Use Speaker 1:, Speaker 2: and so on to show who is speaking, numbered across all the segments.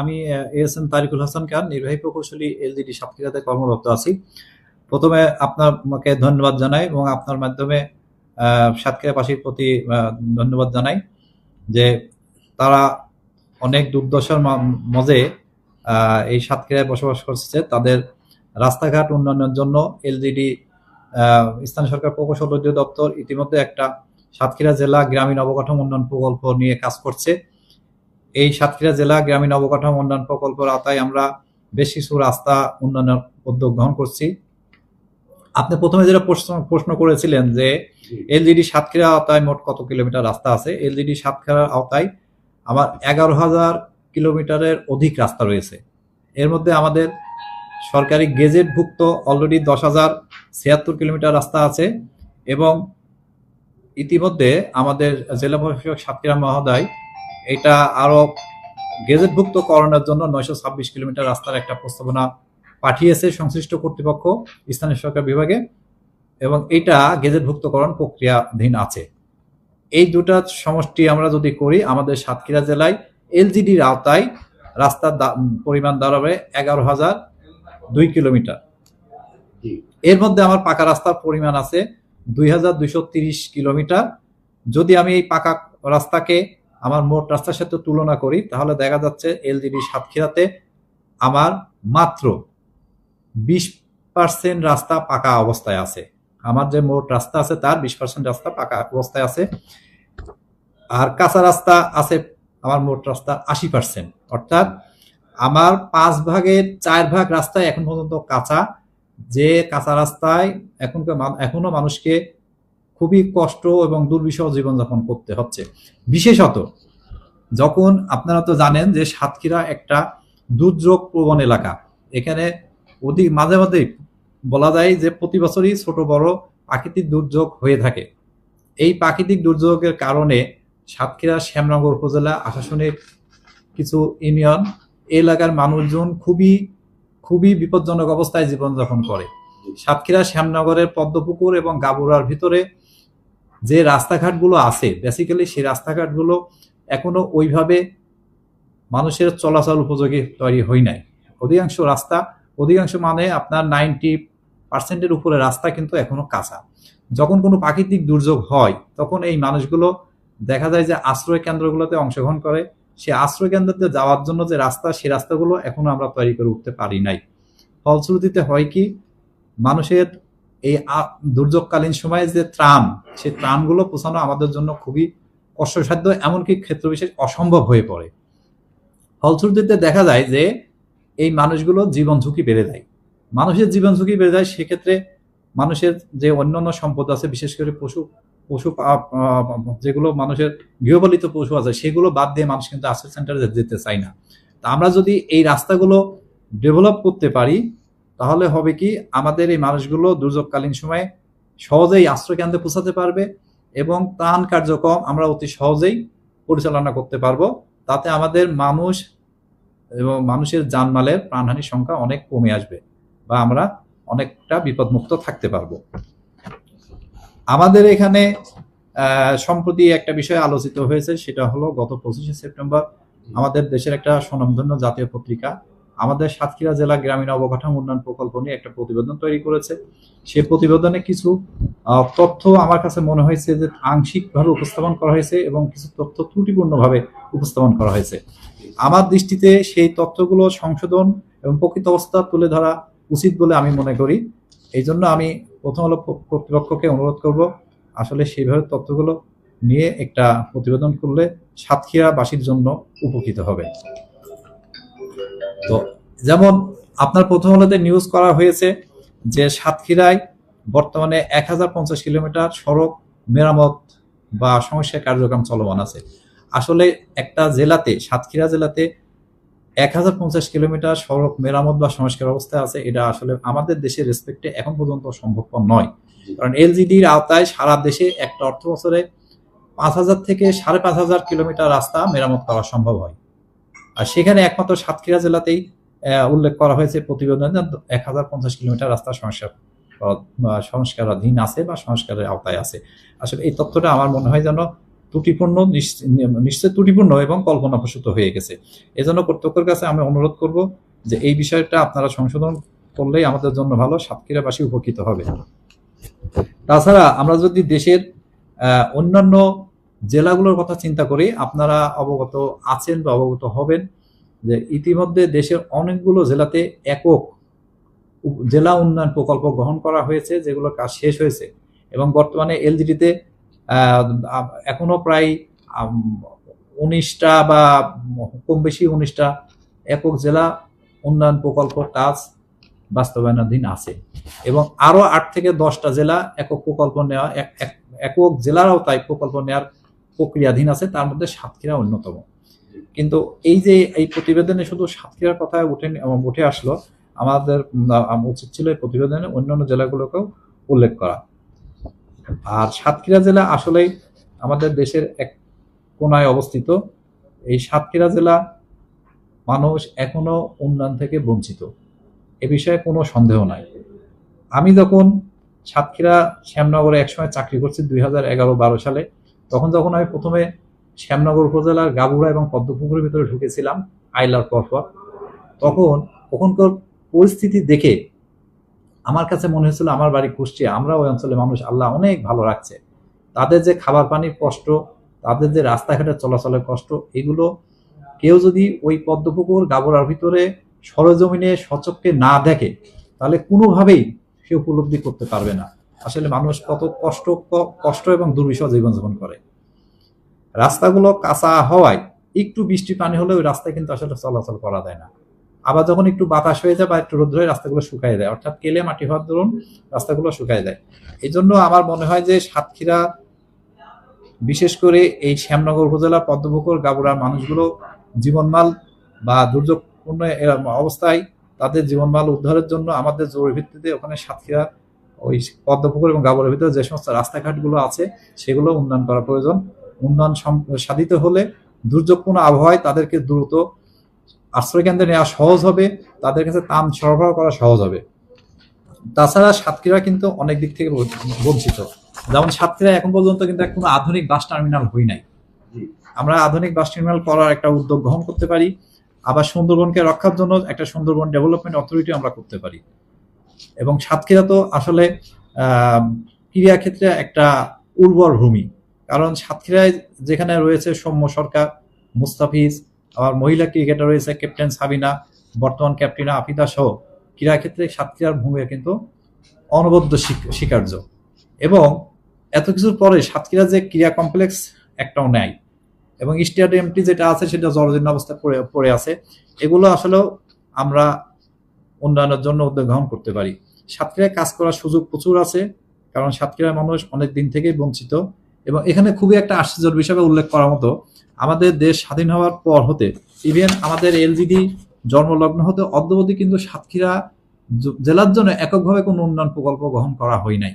Speaker 1: আমি S M Tariqul Hasan Khan নির্বাহী প্রকৌশলী এলজিডি সাতক্ষীরাতে কর্মরত আছি। প্রথমে আপনাকে ধন্যবাদ জানাই এবং আপনার মাধ্যমে সাতক্ষীরাবাসীর প্রতি ধন্যবাদ জানাই যে তারা অনেক দুর্দশার মা- মধ্যে আহ, এই সাতক্ষীরায় বসবাস করছে। তাদের রাস্তাঘাট উন্নয়নের জন্য এলজিডি স্থানীয় সরকার প্রকৌশল দপ্তর ইতিমধ্যে একটা সাতক্ষীরা জেলা গ্রামীণ অবকাঠামো উন্নয়ন প্রকল্প নিয়ে কাজ করছে। এই সাতক্ষীরা জেলা গ্রামীণ অবকাঠামো উন্নয়ন প্রকল্পের আওতায় আমরা বেশ কিছু রাস্তা উন্নয়নের উদ্যোগ গ্রহণ করছি। আপনি প্রথমে যেটা প্রশ্ন প্রশ্ন করেছিলেন যে এলজিডি সাতক্ষীরা আওতায় মোট কত কিলোমিটার রাস্তা আছে? এলজিডি সাতক্ষীরার আওতায় আমার এগারো হাজার কিলোমিটারের অধিক রাস্তা রয়েছে। এর মধ্যে আমাদের সরকারি গেজেটভুক্ত অলরেডি দশ হাজার ছিয়াত্তর কিলোমিটার রাস্তা আছে এবং ইতিমধ্যে আমাদের জেলা প্রশাসক সাতক্ষীরা মহোদয় এটা আরও গেজেটভুক্ত করণের জন্য নয়শো ছাব্বিশ কিলোমিটার রাস্তার একটা প্রস্তাবনা পাঠিয়েছে সংশ্লিষ্ট কর্তৃপক্ষ স্থানীয় সরকার বিভাগে এবং এটা গেজেটভুক্তকরণ প্রক্রিয়াধীন আছে। এই দুটা সমষ্টি আমরা যদি করি আমাদের সাতক্ষীরা জেলায় এলজিডির আওতায় রাস্তার পরিমাণ দাঁড়াবে এগারো হাজার দুই কিলোমিটার। এর মধ্যে আমার পাকা রাস্তার পরিমাণ আছে দুই হাজার দুইশো তিরিশ কিলোমিটার। যদি আমি এই পাকা রাস্তাকে আমার মোট রাস্তার সাথে তুলনা করি, তাহলে দেখা যাচ্ছে এলজিডি সাতক্ষীরাতে আমার মাত্র বিশ পার্সেন্ট রাস্তা পাকা অবস্থায় আছে। আমার যে মোট রাস্তা আছে তার বিশ পার্সেন্ট রাস্তা পাকা অবস্থায় আছে। আর কাঁচা রাস্তা আছে আমার মোট রাস্তা আশি পার্সেন্ট অর্থাৎ আমার পাঁচ ভাগের চার ভাগ রাস্তায় এখন পর্যন্ত কাঁচা। যে কাঁচা রাস্তায় এখনকার এখনও মানুষকে খুবই কষ্ট এবং দুর্বিষহ জীবনযাপন করতে হচ্ছে। বিশেষত যখন আপনারা তো জানেন যে সাতক্ষীরা একটা দুর্যোগ প্রবণ এলাকা। এখানে অধিক মাঝে মাঝে বলা যায় যে প্রতি বছরই ছোট বড় প্রাকৃতিক দুর্যোগ হয়ে থাকে। এই প্রাকৃতিক দুর্যোগের কারণে সাতক্ষীরা শ্যামনগর উপজেলা আশাসনের কিছু ইউনিয়ন এলাকার মানুষজন খুবই খুবই বিপজ্জনক অবস্থায় জীবনযাপন করে। সাতক্ষীরা, শ্যামনগরের পদ্মপুকুর এবং গাবুরার ভিতরে যে রাস্তাঘাটগুলো আছে বেসিক্যালি সেই রাস্তাঘাটগুলো এখনও ওইভাবে মানুষের চলাচল উপযোগী তৈরি হয় নাই। অধিকাংশ রাস্তা, অধিকাংশ মানে আপনার নাইনটি পার্সেন্টের উপরে রাস্তা কিন্তু এখনও কাঁচা। যখন কোনো প্রাকৃতিক দুর্যোগ হয়, তখন এই মানুষগুলো দেখা যায় যে আশ্রয় কেন্দ্রগুলোতে অংশগ্রহণ করে। সে আশ্রয় কেন্দ্রতে যাওয়ার জন্য যে রাস্তা সেই রাস্তাগুলো এখনও আমরা তৈরি করে উঠতে পারি নাই। ফলশ্রুতিতে হয় কি, মানুষের এই দুর্যোগকালীন সময়ে যে ত্রাণ, সেই ত্রাণগুলো পৌঁছানো আমাদের জন্য খুবই কষ্টসাধ্য, এমনকি ক্ষেত্র বিশেষ অসম্ভব হয়ে পড়ে। ফলশ্রুতিতে দেখা যায় যে, এই মানুষগুলো জীবন ঝুঁকি বেড়ে যায়। মানুষের জীবন ঝুঁকি বেড়ে যায় সেক্ষেত্রে মানুষের যে অন্যান্য সম্পদ আছে, বিশেষ করে পশু পশু যেগুলো মানুষের গৃহপালিত পশু আছে, সেগুলো বাদ দিয়ে মানুষ কিন্তু আশ্রয় সেন্টারে যেতে চায় না। তা আমরা যদি এই রাস্তাগুলো ডেভেলপ করতে পারি তাহলে হবে কি আমাদের এই মানুষগুলো দুর্যোগকালীন সময়ে সহজেই আশ্রয় কেন্দ্রে পৌঁছাতে পারবে এবং ত্রাণ কার্যক্রম আমরা অতি সহজেই পরিচালনা করতে পারব। তাতে আমাদের মানুষ এবং মানুষের জানমালের প্রাণহানির সংখ্যা অনেক কমে আসবে বা আমরা অনেকটা বিপদমুক্ত থাকতে পারব। আমাদের এখানে সম্প্রতি একটা বিষয় আলোচিত হয়েছে, সেটা হলো গত পঁচিশে সেপ্টেম্বর আমাদের দেশের একটা স্বনামধন্য জাতীয় পত্রিকা আমাদের সাতক্ষীরা জেলা গ্রামীণ অবকাঠামো উন্নয়ন প্রকল্প নিয়ে একটা প্রতিবেদন তৈরি করেছে। সেই প্রতিবেদনে কিছু তথ্য আমার কাছে মনে হয়েছে যে আংশিকভাবে উপস্থাপন করা হয়েছে এবং কিছু তথ্য ত্রুটিপূর্ণভাবে উপস্থাপন করা হয়েছে। আমার দৃষ্টিতে সেই তথ্যগুলো সংশোধন এবং প্রকৃত অবস্থা তুলে ধরা উচিত বলে আমি মনে করি। এই জন্য আমি প্রথম হলো কর্তৃপক্ষকে অনুরোধ করব, আসলে সেইভাবে তথ্যগুলো নিয়ে একটা প্রতিবেদন করলে সাতক্ষীরাবাসীর জন্য উপকৃত হবে। তো যেমন আপনার প্রথম আলোতে নিউজ করা হয়েছে যে সাতক্ষীরায় বর্তমানে এক হাজার পঞ্চাশ কিলোমিটার সড়ক মেরামত বা সংস্কার কার্যক্রম চলমান আছে। আসলে একটা জেলাতে সাতক্ষীরা জেলাতে এক হাজার পঞ্চাশ কিলোমিটার সড়ক মেরামত বা সংস্কার অবস্থায় আছে এটা আসলে আমাদের দেশের রেসপেক্টে এখন পর্যন্ত সম্ভবপর নয়। কারণ এলজিডির আওতায় সারা দেশে একটা অর্থ বছরে পাঁচ হাজার থেকে সাড়ে পাঁচ হাজার কিলোমিটার রাস্তা মেরামত করা সম্ভব হয়। আর সেখানে একমাত্র সাতক্ষীরা জেলাতেই উল্লেখ করা হয়েছে প্রতিবেদনে এক হাজার পঞ্চাশ কিলোমিটার রাস্তা সংস্কার সংস্কারাধীন আছে বা সংস্কারের আওতায় আছে। আসলে এই তথ্যটা আমার মনে হয় যেন ত্রুটিপূর্ণ, নিশ্চ- নিশ্চয় ত্রুটিপূর্ণ এবং কল্পনাপ্রসূত হয়ে গেছে। এজন্য কর্তৃপক্ষের কাছে আমি অনুরোধ করব যে এই বিষয়টা আপনারা সংশোধন করলেই আমাদের জন্য ভালো, সাতক্ষীরাবাসী উপকৃত হবে। তাছাড়া আমরা যদি দেশের অন্যান্য জেলাগুলোর কথা চিন্তা করি, আপনারা অবগত আছেন বা অবগত হবেন যে ইতিমধ্যে দেশের অনেকগুলো জেলাতে একক জেলা উন্নয়ন প্রকল্প গ্রহণ করা হয়েছে, যেগুলোর কাজ শেষ হয়েছে এবং বর্তমানে এলজিডিতে এখনও প্রায় উনিশটা বা কম বেশি উনিশটা একক জেলা উন্নয়ন প্রকল্প কাজ বাস্তবায়নাধীন আছে এবং আরও আট থেকে দশটা জেলা একক প্রকল্প নেওয়া, এক- এক- একক জেলারাও তাই প্রকল্প নেওয়ার প্রক্রিয়াধীন আছে, তার মধ্যে সাতক্ষীরা অন্যতম। কিন্তু এই যে এই প্রতিবেদনে শুধু সাতক্ষীরার কথা উঠে উঠে আসলো, আমাদের উচিত ছিল এই প্রতিবেদনে অন্যান্য জেলাগুলোকেও উল্লেখ করা। আর সাতক্ষীরা জেলা আসলেই আমাদের দেশের এক কোনায় অবস্থিত। এই সাতক্ষীরা জেলা মানুষ এখনও উন্নয়ন থেকে বঞ্চিত। এ বিষয়ে কোনো সন্দেহ নাই। আমি যখন সাতক্ষীরা শ্যামনগরে একসময় চাকরি করছি দুই হাজার এগারো বারো সালে তখন যখন আমি প্রথমে শ্যামনগর উপজেলার গাবুড়া এবং পদ্মপুকুরের ভিতরে ঢুকেছিলাম আইলার পরপর তখন ওখানকার পরিস্থিতি দেখে আমার কাছে মনে হয়েছিল আমার বাড়ি কুষ্টিয়া, আমরা ওই অঞ্চলে মানুষ, আল্লাহ অনেক ভালো রাখছে। তাদের যে খাবার পানির কষ্ট, তাদের যে রাস্তাঘাটে চলাচলের কষ্ট, এগুলো কেউ যদি ওই পদ্মপুকুর গাবড়ার ভিতরে সরজমিনে সচক্ষে না দেখে, তাহলে কোনোভাবেই সে উপলব্ধি করতে পারবে না। আসলে মানুষ কত কষ্ট কষ্ট এবং দুর্বিষহ জীবনযাপন করে। রাস্তাগুলো কাঁচা হওয়ায় একটু বৃষ্টি পানি হলে ওই রাস্তায় কিন্তু আসলে চলাচল করা যায় না। আবার যখন একটু বাতাস হয়ে যায় বা একটু রোদ্র হয় রাস্তাগুলো শুকায় দেয় অর্থাৎ কেলে মাটি হওয়ার দরুন রাস্তাগুলো শুকায় দেয় এই জন্য আমার মনে হয় যে সাতক্ষীরা, বিশেষ করে এই শ্যামনগর উপজেলা পদ্মপুকুর গাবুড়ার মানুষগুলো জীবনমাল বা দুর্যোগপূর্ণ অবস্থায় তাদের জীবনমাল উদ্ধারের জন্য আমাদের জরুরি ভিত্তিতে ওখানে সাতক্ষীরা ওই পদ্মপুকুর এবং গাবরের ভিতরে যে সমস্ত রাস্তাঘাটগুলো আছে সেগুলো উন্নয়ন করা প্রয়োজন। উন্নয়ন সাধিত হলে দুর্যোগপূর্ণ আবহাওয়ায় তাদেরকে দ্রুত আশ্রয়কেন্দ্রে নেওয়া সহজ হবে তাদের কাছে ত্রাণ সরবরাহ করা সহজ হবে। তাছাড়া সাতক্ষীরা কিন্তু অনেক দিক থেকে বঞ্চিত। যেমন সাতক্ষীরা এখন পর্যন্ত কিন্তু কোনো আধুনিক বাস টার্মিনাল হই নাই। আমরা আধুনিক বাস টার্মিনাল করার একটা উদ্যোগ গ্রহণ করতে পারি। আবার সুন্দরবনকে রক্ষার জন্য একটা সুন্দরবন ডেভেলপমেন্ট অথরিটি আমরা করতে পারি। এবং সাতক্ষীরা তো আসলে ক্রীড়া ক্ষেত্রে একটা উর্বর ভূমি। কারণ সাতক্ষীরায় যেখানে রয়েছে সৌম্য সরকার, মুস্তাফিজ, আবার মহিলা ক্রিকেটার রয়েছে ক্যাপ্টেন সাবিনা, বর্তমান ক্যাপ্টেন আফিদা সহ ক্রীড়া ক্ষেত্রে সাতক্ষীরার ভূমিকা কিন্তু অনবদ্য স্বীক- স্বীকার্য এবং এত কিছুর পরে সাতক্ষীরা যে ক্রীড়া কমপ্লেক্স একটাও নেয় এবং স্টেডিয়ামটি যেটা আছে সেটা জরাজীর্ণ অবস্থায় পড়ে পড়ে আছে। এগুলো আসলেও আমরা উন্নয়নের জন্য উদ্যোগ গ্রহণ করতে পারি। সাতক্ষীরায় কাজ করার সুযোগ প্রচুর আছে, কারণ সাতক্ষীরার মানুষ অনেক দিন থেকেই বঞ্চিত এবং এখানে খুবই একটা আশ্চর্যের বিষয়ে উল্লেখ করার মতো, আমাদের দেশ স্বাধীন হওয়ার পর হতে ইভেন আমাদের এলজিডি জন্মলগ্ন হতে অদ্যবধি কিন্তু সাতক্ষীরা জেলার জন্য এককভাবে কোনো উন্নয়ন প্রকল্প গ্রহণ করা হয় নাই।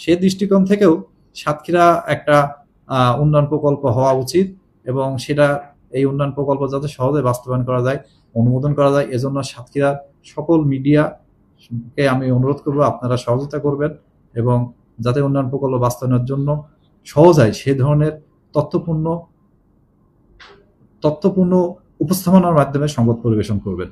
Speaker 1: সে দৃষ্টিকোণ থেকেও সাতক্ষীরা একটা উন্নয়ন প্রকল্প হওয়া উচিত এবং সেটা, এই উন্নয়ন প্রকল্প যাতে সহজে বাস্তবায়ন করা যায় অনুমোদন করা যায়। এজন্য সাতক্ষীরার সকল মিডিয়াকে আমি অনুরোধ করব, আপনারা সহযোগিতা করবেন এবং যাতে উন্নয়ন প্রকল্প বাস্তবায়নের জন্য সহজ হয় সে ধরনের তথ্যপূর্ণ তথ্যপূর্ণ উপস্থাপনার মাধ্যমে সংবাদ পরিবেশন করবেন।